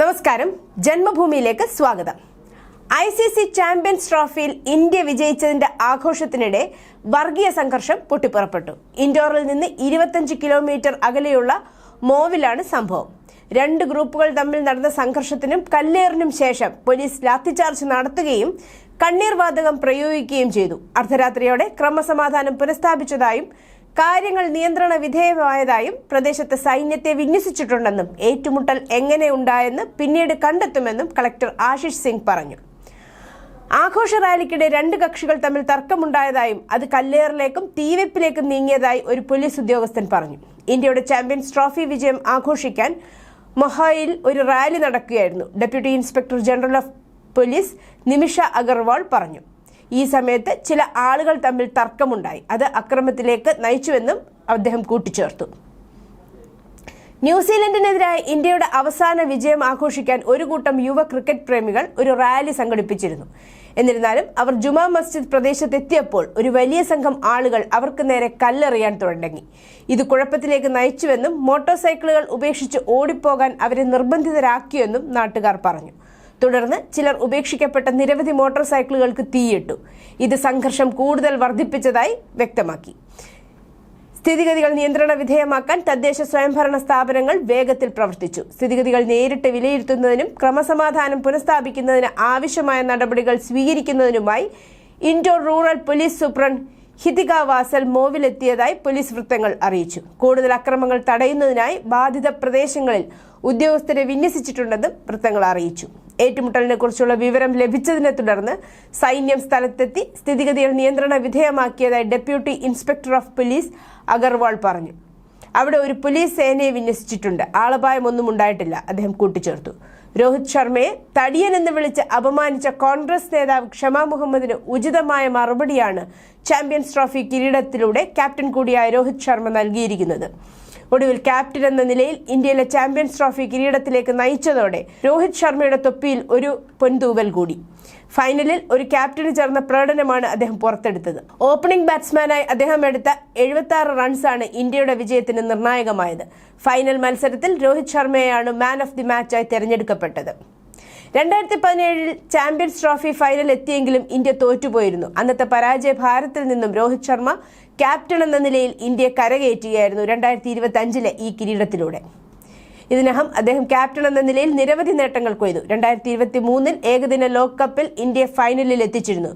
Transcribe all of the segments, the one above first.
നമസ്കാരം. ജന്മഭൂമിയിലേക്ക് സ്വാഗതം. ഐ സി സി ചാമ്പ്യൻസ് ട്രോഫിയിൽ ഇന്ത്യ വിജയിച്ചതിന്റെ ആഘോഷത്തിനിടെ വർഗീയ സംഘർഷം പൊട്ടിപ്പുറപ്പെട്ടു. ഇൻഡോറിൽ നിന്ന് ഇരുപത്തഞ്ച് കിലോമീറ്റർ അകലെയുള്ള മോവിലാണ് സംഭവം. രണ്ട് ഗ്രൂപ്പുകൾ തമ്മിൽ നടന്ന സംഘർഷത്തിനും കല്ലേറിനും ശേഷം പോലീസ് ലാത്തിചാർജ് നടത്തുകയും കണ്ണീർവാതകം പ്രയോഗിക്കുകയും ചെയ്തു. അർദ്ധരാത്രിയോടെ ക്രമസമാധാനം പുനഃസ്ഥാപിച്ചതായും കാര്യങ്ങൾ നിയന്ത്രണ വിധേയമായതായും പ്രദേശത്ത് സൈന്യത്തെ വിന്യസിച്ചിട്ടുണ്ടെന്നും ഏറ്റുമുട്ടൽ എങ്ങനെ ഉണ്ടായെന്ന് പിന്നീട് കണ്ടെത്തുമെന്നും കളക്ടർ ആശിഷ് സിംഗ് പറഞ്ഞു. ആഘോഷ റാലിക്കിടെ രണ്ട് കക്ഷികൾ തമ്മിൽ തർക്കമുണ്ടായതായും അത് കല്ലേറിലേക്കും തീവെപ്പിലേക്കും നീങ്ങിയതായി ഒരു പോലീസ് ഉദ്യോഗസ്ഥൻ പറഞ്ഞു. ഇന്ത്യയുടെ ചാമ്പ്യൻസ് ട്രോഫി വിജയം ആഘോഷിക്കാൻ മൊഹായിൽ ഒരു റാലി നടക്കുകയായിരുന്നു deputy inspector general of police Nimisha Agarwal പറഞ്ഞു. ഈ സമയത്ത് ചില ആളുകൾ തമ്മിൽ തർക്കമുണ്ടായി. അത് അക്രമത്തിലേക്ക് നയിച്ചുവെന്നും അദ്ദേഹം കൂട്ടിച്ചേർത്തു. ന്യൂസിലൻഡിനെതിരായ ഇന്ത്യയുടെ അവസാന വിജയം ആഘോഷിക്കാൻ ഒരു കൂട്ടം യുവ ക്രിക്കറ്റ് പ്രേമികൾ ഒരു റാലി സംഘടിപ്പിച്ചിരുന്നു. എന്നിരുന്നാലും അവർ ജുമാ മസ്ജിദ് പ്രദേശത്തെത്തിയപ്പോൾ ഒരു വലിയ സംഘം ആളുകൾ അവർക്ക് നേരെ കല്ലെറിയാൻ തുടങ്ങി. ഇത് കുഴപ്പത്തിലേക്ക് നയിച്ചുവെന്നും മോട്ടോർ സൈക്കിളുകൾ ഉപേക്ഷിച്ച് ഓടിപ്പോകാൻ അവരെ നിർബന്ധിതരാക്കിയെന്നും നാട്ടുകാർ പറഞ്ഞു. തുടർന്ന് ചിലർ ഉപേക്ഷിക്കപ്പെട്ട നിരവധി മോട്ടോർ സൈക്കിളുകൾക്ക് തീയിട്ടു. ഇത് സംഘർഷം കൂടുതൽ വർദ്ധിപ്പിച്ചതായി വ്യക്തമാക്കി. സ്ഥിതിഗതികൾ നിയന്ത്രണ വിധേയമാക്കാൻ തദ്ദേശ സ്വയംഭരണ സ്ഥാപനങ്ങൾ വേഗത്തിൽ പ്രവർത്തിച്ചു. സ്ഥിതിഗതികൾ നേരിട്ട് വിലയിരുത്തുന്നതിനും ക്രമസമാധാനം പുനഃസ്ഥാപിക്കുന്നതിന് ആവശ്യമായ നടപടികൾ സ്വീകരിക്കുന്നതിനുമായി Indore rural police superintendent Hitika Vasal മോവിലെത്തിയതായി police വൃത്തങ്ങൾ അറിയിച്ചു. കൂടുതൽ അക്രമങ്ങൾ തടയുന്നതിനായി ബാധിത പ്രദേശങ്ങളിൽ ഉദ്യോഗസ്ഥരെ വിന്യസിച്ചിട്ടുണ്ടെന്നും വൃത്തങ്ങൾ അറിയിച്ചു. ഏറ്റുമുട്ടലിനെ കുറിച്ചുള്ള വിവരം ലഭിച്ചതിനെ തുടർന്ന് സൈന്യം സ്ഥലത്തെത്തി സ്ഥിതിഗതികൾ നിയന്ത്രണ വിധേയമാക്കിയതായി deputy inspector of police Agarwal പറഞ്ഞു. അവിടെ ഒരു പോലീസ് സേനയെ വിന്യസിച്ചിട്ടുണ്ട്. ആളപായമൊന്നും ഉണ്ടായിട്ടില്ല. അദ്ദേഹം കൂട്ടിച്ചേർത്തു. രോഹിത് ശർമ്മയെ തടിയൻ എന്ന് വിളിച്ച് അപമാനിച്ച കോൺഗ്രസ് നേതാവ് ക്ഷമാ മുഹമ്മദിന് ഉചിതമായ മറുപടിയാണ് ചാമ്പ്യൻസ് ട്രോഫി കിരീടത്തിലൂടെ ക്യാപ്റ്റൻ കൂടിയായ രോഹിത് ശർമ്മ നൽകിയിരിക്കുന്നത്. ഒടുവിൽ ക്യാപ്റ്റൻ എന്ന നിലയിൽ ഇന്ത്യയിലെ ചാമ്പ്യൻസ് ട്രോഫി കിരീടത്തിലേക്ക് നയിച്ചതോടെ രോഹിത് ശർമ്മയുടെ തൊപ്പിയിൽ ഒരു പൊൻതൂവൽ കൂടി. ഫൈനലിൽ ഒരു ക്യാപ്റ്റന് ചേർന്ന പ്രകടനമാണ് അദ്ദേഹം പുറത്തെടുത്തത്. ഓപ്പണിംഗ് ബാറ്റ്സ്മാനായി അദ്ദേഹം എടുത്ത എഴുപത്തി ആറ് റൺസാണ് ഇന്ത്യയുടെ വിജയത്തിന് നിർണായകമായത്. ഫൈനൽ മത്സരത്തിൽ രോഹിത് ശർമ്മയാണ് മാൻ ഓഫ് ദി മാച്ചായി തെരഞ്ഞെടുക്കപ്പെട്ടത്. രണ്ടായിരത്തി പതിനേഴിൽ ചാമ്പ്യൻസ് ട്രോഫി ഫൈനൽ എത്തിയെങ്കിലും ഇന്ത്യ തോറ്റുപോയിരുന്നു. അന്നത്തെ പരാജയ ഭാരത്തിൽ നിന്നും രോഹിത് ശർമ്മ ക്യാപ്റ്റൻ എന്ന നിലയിൽ ഇന്ത്യ കരകയറ്റുകയായിരുന്നു രണ്ടായിരത്തി ഇരുപത്തി അഞ്ചിലെ ഈ കിരീടത്തിലൂടെ. ഇതിനകം അദ്ദേഹം ക്യാപ്റ്റൻ എന്ന നിലയിൽ നിരവധി നേട്ടങ്ങൾ കൊയ്തു. രണ്ടായിരത്തി ഇരുപത്തി മൂന്നിൽ ഏകദിന ലോകകപ്പിൽ ഇന്ത്യ ഫൈനലിൽ എത്തിച്ചിരുന്നു.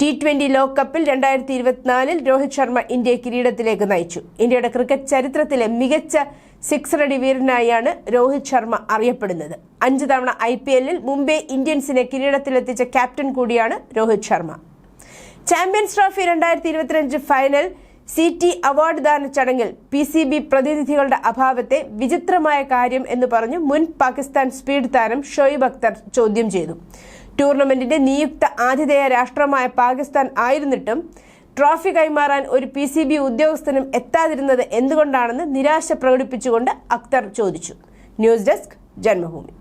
ടി ട്വന്റി ലോകകപ്പിൽ രണ്ടായിരത്തി ഇരുപത്തിനാലിൽ രോഹിത് ശർമ്മ ഇന്ത്യയെ കിരീടത്തിലേക്ക് നയിച്ചു. ഇന്ത്യയുടെ ക്രിക്കറ്റ് ചരിത്രത്തിലെ മികച്ച സിക്സ് റെഡി വീരനായാണ് രോഹിത് ശർമ്മ അറിയപ്പെടുന്നത്. അഞ്ച് തവണ ഐ പി എല്ലിൽ മുംബൈ ഇന്ത്യൻസിനെ കിരീടത്തിലെത്തിച്ച ക്യാപ്റ്റൻ കൂടിയാണ് രോഹിത് ശർമ്മ. ചാമ്പ്യൻസ് ട്രോഫി രണ്ടായിരത്തി ഇരുപത്തിയഞ്ച് ഫൈനൽ സി ടി അവാർഡ് ദാന ചടങ്ങിൽ പി സി ബി പ്രതിനിധികളുടെ അഭാവത്തെ വിചിത്രമായ കാര്യം എന്ന് പറഞ്ഞ് മുൻ പാകിസ്ഥാൻ സ്പീഡ് താരം ഷോയിബ് അക്തർ ചോദ്യം ചെയ്തു. ടൂർണമെന്റിന്റെ നിയുക്ത ആതിഥേയ രാഷ്ട്രമായ പാകിസ്ഥാൻ ആയിരുന്നിട്ടും ട്രോഫി കൈമാറാൻ ഒരു പി സി ബി ഉദ്യോഗസ്ഥനും എത്താതിരുന്നത് എന്തുകൊണ്ടാണെന്ന് നിരാശ പ്രകടിപ്പിച്ചുകൊണ്ട് അക്തർ ചോദിച്ചു. News desk Janmabhoomi.